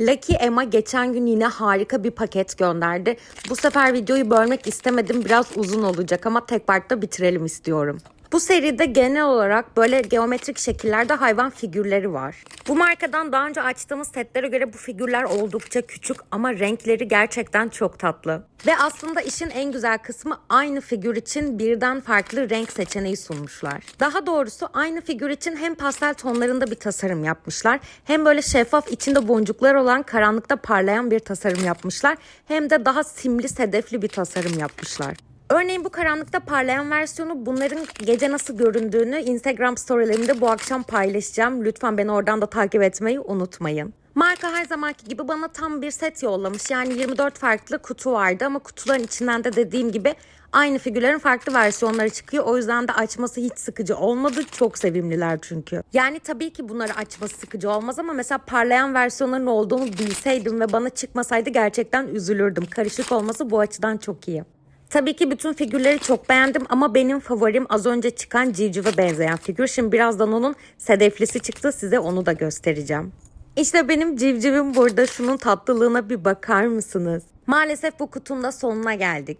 Lucky Emma geçen gün yine harika bir paket gönderdi. Bu sefer videoyu bölmek istemedim. Biraz uzun olacak ama tek partta bitirelim istiyorum. Bu seride genel olarak böyle geometrik şekillerde hayvan figürleri var. Bu markadan daha önce açtığımız setlere göre bu figürler oldukça küçük ama renkleri gerçekten çok tatlı. Ve aslında işin en güzel kısmı aynı figür için birden farklı renk seçeneği sunmuşlar. Daha doğrusu aynı figür için hem pastel tonlarında bir tasarım yapmışlar hem böyle şeffaf içinde boncuklar olan karanlıkta parlayan bir tasarım yapmışlar hem de daha simli sedefli bir tasarım yapmışlar. Örneğin bu karanlıkta parlayan versiyonu bunların gece nasıl göründüğünü Instagram storylerimde bu akşam paylaşacağım. Lütfen beni oradan da takip etmeyi unutmayın. Marka her zamanki gibi bana tam bir set yollamış. Yani 24 farklı kutu vardı ama kutuların içinden de dediğim gibi aynı figürlerin farklı versiyonları çıkıyor. O yüzden de açması hiç sıkıcı olmadı. Çok sevimliler çünkü. Yani tabii ki bunları açması sıkıcı olmaz ama mesela parlayan versiyonların olduğunu bilseydim ve bana çıkmasaydı gerçekten üzülürdüm. Karışık olması bu açıdan çok iyi. Tabii ki bütün figürleri çok beğendim ama benim favorim az önce çıkan civcive benzeyen figür. Şimdi birazdan onun sedeflisi çıktı size onu da göstereceğim. İşte benim civcivim burada. Şunun tatlılığına bir bakar mısınız? Maalesef bu kutunun da sonuna geldik.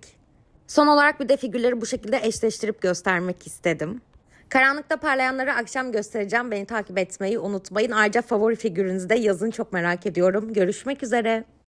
Son olarak bir de figürleri bu şekilde eşleştirip göstermek istedim. Karanlıkta parlayanları akşam göstereceğim. Beni takip etmeyi unutmayın. Ayrıca favori figürünüzü de yazın çok merak ediyorum. Görüşmek üzere.